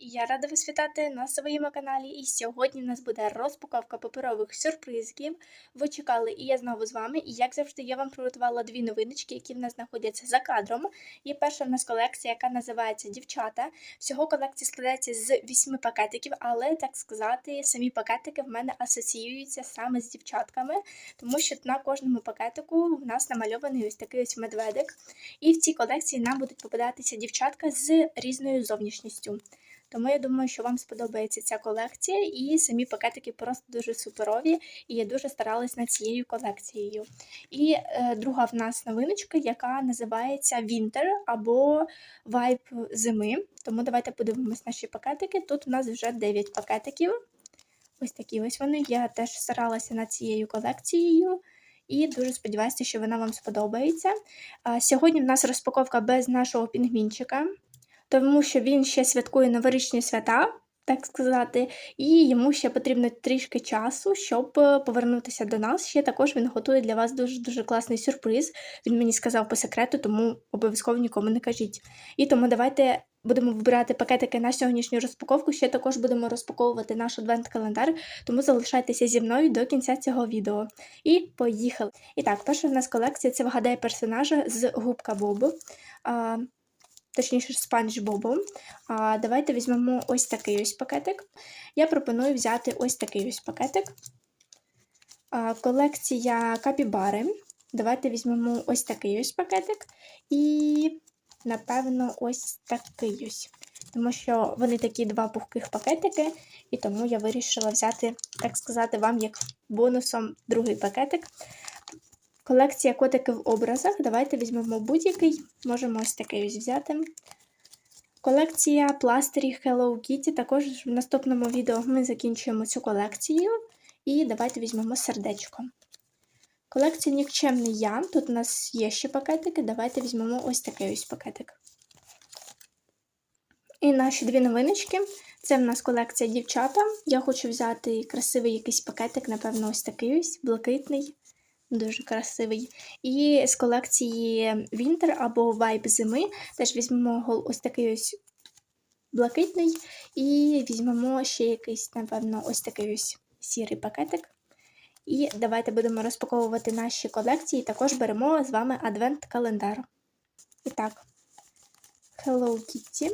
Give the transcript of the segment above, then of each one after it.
Я рада вас вітати на своєму каналі. І сьогодні в нас буде розпаковка паперових сюрпризів. Ви чекали, і я знову з вами. І як завжди, я вам приготувала дві новиночки, які в нас знаходяться за кадром. І перша в нас колекція, яка називається Дівчата. Всього колекція складається з вісьми пакетиків, але так сказати, самі пакетики в мене асоціюються саме з дівчатками, тому що на кожному пакетику в нас намальований ось такий ось медведик. І в цій колекції нам будуть попадатися дівчатка з різною зовнішністю. Тому я думаю, що вам сподобається ця колекція, і самі пакетики просто дуже суперові, і я дуже старалась над цією колекцією. І е, друга в нас новиночка, яка називається Winter або Vibe зими. Тому давайте подивимось наші пакетики. Тут у нас вже 9 пакетиків. Ось такі ось вони. Я теж старалася над цією колекцією. І дуже сподіваюся, що вона вам сподобається. Сьогодні в нас розпаковка без нашого пінгвінчика тому що він ще святкує новорічні свята, так сказати, і йому ще потрібно трішки часу, щоб е, повернутися до нас. Ще також він готує для вас дуже-дуже класний сюрприз. Він мені сказав по секрету, тому обов'язково нікому не кажіть. І тому давайте. Будемо вибирати пакетики на сьогоднішню розпаковку. Ще також будемо розпаковувати наш адвент-календар, тому залишайтеся зі мною до кінця цього відео. І поїхали! І так, перша в нас колекція це вгадає персонажа з губка Бобу точніше, спанч Бобом. А Давайте візьмемо ось такий ось пакетик. Я пропоную взяти ось такий ось пакетик. А, Колекція капібари. Давайте візьмемо ось такий ось пакетик. І, напевно, ось такий ось. Тому що вони такі два пухких пакетики, і тому я вирішила взяти, так сказати, вам як бонусом другий пакетик. Колекція котиків в образах. Давайте візьмемо будь-який, можемо ось такий ось взяти. Колекція пластирів Hello Kitty. Також в наступному відео ми закінчуємо цю колекцію. І давайте візьмемо сердечко. Колекція Нікчемний я. Тут у нас є ще пакетики. Давайте візьмемо ось такий ось пакетик. І наші дві новиночки. Це в нас колекція дівчата. Я хочу взяти красивий якийсь пакетик, напевно, ось такий ось блакитний. Дуже красивий. І з колекції Winter або Vibe зими теж візьмемо ось такий ось блакитний, і візьмемо ще якийсь, напевно, ось такий ось сірий пакетик. І давайте будемо розпаковувати наші колекції. Також беремо з вами адвент-календар. І так, Hello Kitty.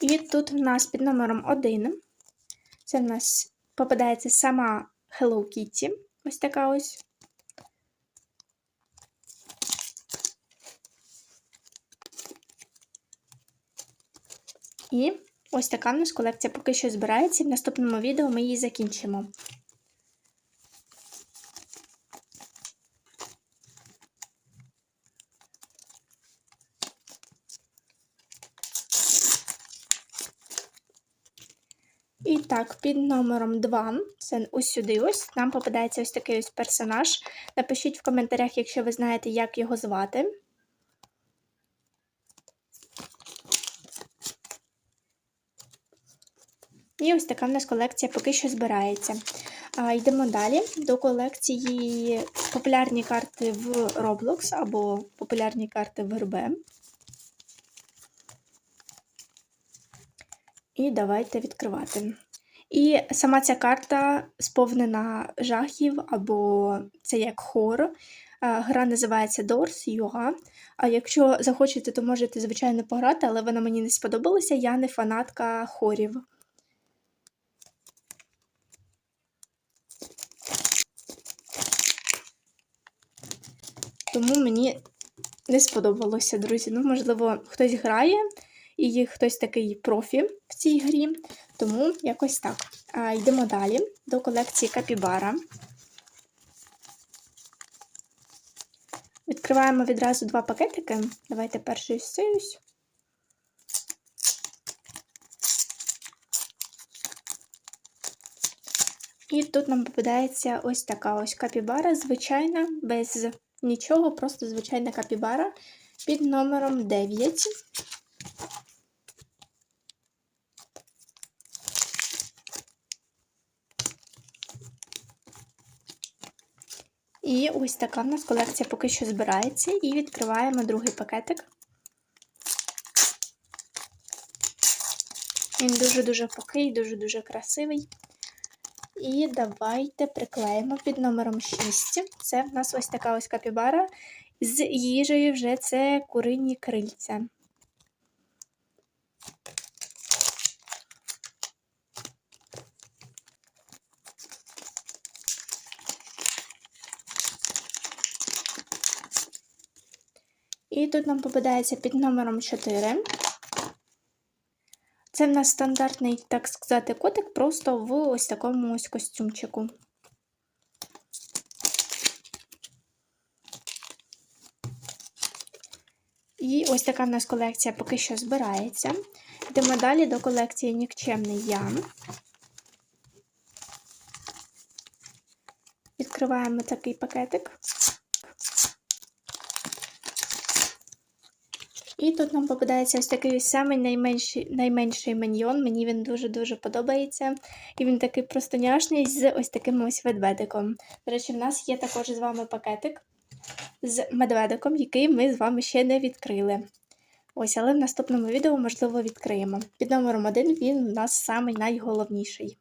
І тут в нас під номером 1. Це в нас попадається сама Hello Kitty. Ось така ось. І ось така в нас колекція поки що збирається. В наступному відео ми її закінчимо. І так, під номером 2, це ось сюди ось, нам попадається ось такий ось персонаж. Напишіть в коментарях, якщо ви знаєте, як його звати. І ось така в нас колекція поки що збирається. А, Йдемо далі до колекції популярні карти в Roblox або популярні карти в РБ. І давайте відкривати. І сама ця карта сповнена жахів, або це як хор. Гра називається Doors Yoga. А якщо захочете, то можете, звичайно, пограти, але вона мені не сподобалася, я не фанатка хорів. Тому мені не сподобалося, друзі. Ну, можливо, хтось грає і хтось такий профі в цій грі, тому якось так. А, Йдемо далі до колекції Капібара. Відкриваємо відразу два пакетики. Давайте перший цей ось. І тут нам попадається ось така ось капібара, звичайна, без нічого, просто звичайна капібара під номером 9. І ось така в нас колекція поки що збирається. І відкриваємо другий пакетик. Він дуже-дуже пухий, дуже-дуже красивий. І давайте приклеїмо під номером 6. Це в нас ось така ось капібара. З їжею вже це курині крильця. І тут нам попадається під номером 4. Це в нас стандартний, так сказати, котик, просто в ось такому ось костюмчику. І ось така в нас колекція поки що збирається. Йдемо далі до колекції Нікчемний Ян. Відкриваємо такий пакетик. І тут нам попадається ось такий самий найменший найменший міньйон. Мені він дуже-дуже подобається. І він такий простоняшний з ось таким ось ведмедиком. До речі, в нас є також з вами пакетик з медведиком, який ми з вами ще не відкрили. Ось, але в наступному відео, можливо, відкриємо. Під номером 1 він у нас самий найголовніший.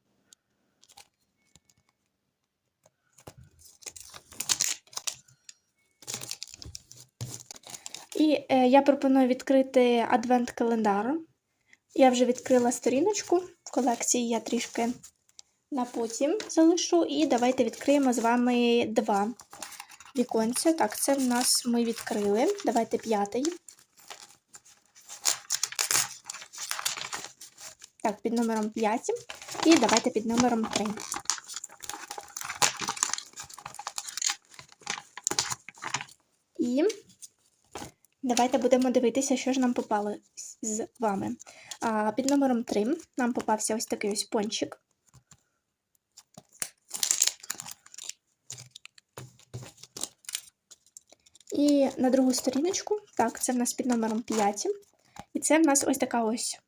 І е, я пропоную відкрити адвент-календар. Я вже відкрила сторіночку В колекції, я трішки на потім залишу. І давайте відкриємо з вами два віконця. Так, це в нас ми відкрили. Давайте п'ятий. Так, під номером 5. І давайте під номером 3. І давайте будемо дивитися, що ж нам попало з вами. А, Під номером 3 нам попався ось такий ось пончик. І на другу сторіночку, так, це в нас під номером 5. І це в нас ось така ось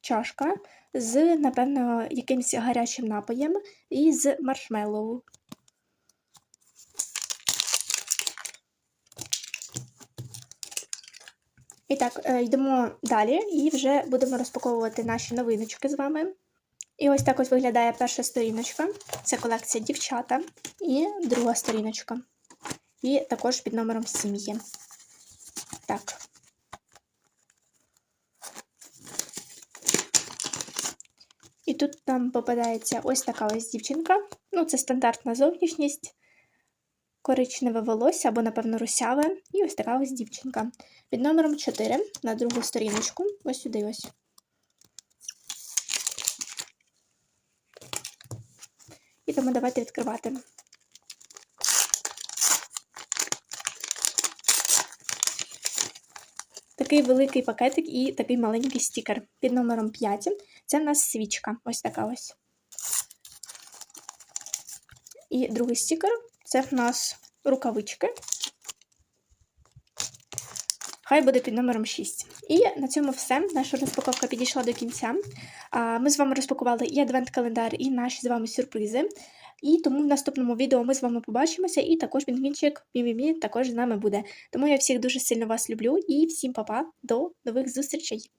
чашка з, напевно, якимось гарячим напоєм і з маршмеллоу. І так, е, йдемо далі і вже будемо розпаковувати наші новиночки з вами. І ось так ось виглядає перша сторіночка. Це колекція дівчата. І друга сторіночка. І також під номером 7 є. Так. І тут нам попадається ось така ось дівчинка. Ну, це стандартна зовнішність, коричневе волосся або, напевно, русяве. І ось така ось дівчинка. Під номером 4 на другу сторіночку. Ось сюди ось. І тому давайте відкривати. Такий великий пакетик і такий маленький стікер під номером 5. Це в нас свічка. Ось така ось. І другий стікер це в нас рукавички. Хай буде під номером 6. І на цьому все. Наша розпаковка підійшла до кінця. Ми з вами розпакували і адвент-календар, і наші з вами сюрпризи. І тому в наступному відео ми з вами побачимося, і також пінгвінчик Мімімі також з нами буде. Тому я всіх дуже сильно вас люблю і всім па-па, до нових зустрічей!